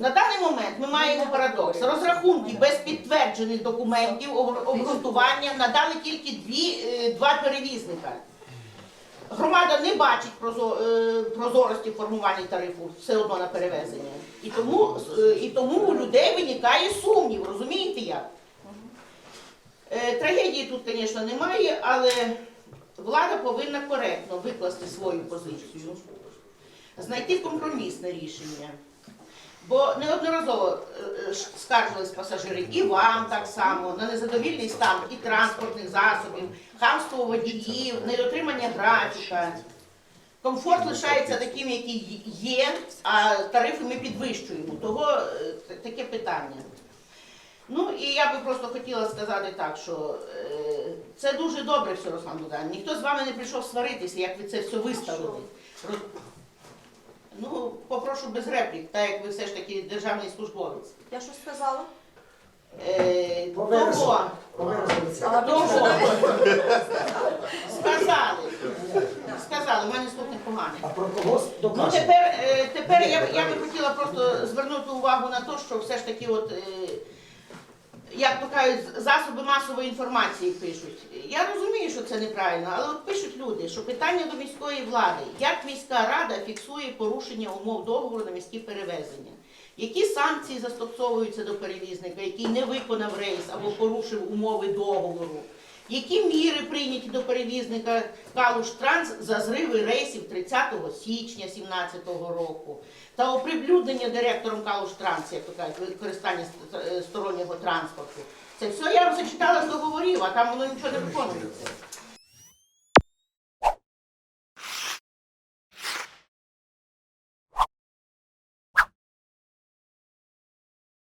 На даний момент ми маємо парадокс. Розрахунки без підтверджених документів, обґрунтування надали тільки дві, е, два перевізника. Громада не бачить е, прозорості формування тарифу все одно на перевезення. І тому, е, і тому у людей виникає сумнів, розумієте як? Трагедії тут, звісно, немає, але влада повинна коректно викласти свою позицію, знайти компромісне рішення. Бо неодноразово е, ж скаржились пасажири і вам так само на незадовільний стан і транспортних засобів, хамство водіїв, недотримання графіка. Комфорт лишається таким, який є, а тарифи ми підвищуємо. Того е, таке питання. Ну і я би просто хотіла сказати так, що е, це дуже добре все, Руслан Богдан. Ніхто з вами не прийшов сваритися, як ви це все виставили. Ну, попрошу без реплік, так як ви все ж таки державний службовець. Я щось сказала? Е, того, того. сказали, сказали, в мене слух непоганий. А про кого Ну тепер, е, тепер я, я би хотіла просто звернути увагу на те, що все ж таки, от, е, як то кажуть, засоби масової інформації пишуть. Я розумію, що це неправильно, але от пишуть люди, що питання до міської влади, як міська рада фіксує порушення умов договору на міські перевезення. Які санкції застосовуються до перевізника, який не виконав рейс або порушив умови договору? Які міри прийняті до перевізника Калуш-Транс за зриви рейсів 30 січня 2017 року та оприлюднення директором Калуш-Транс, як то кажуть, використання стороннього транспорту? Це все я зачитала з договорів, а там воно нічого не виконується.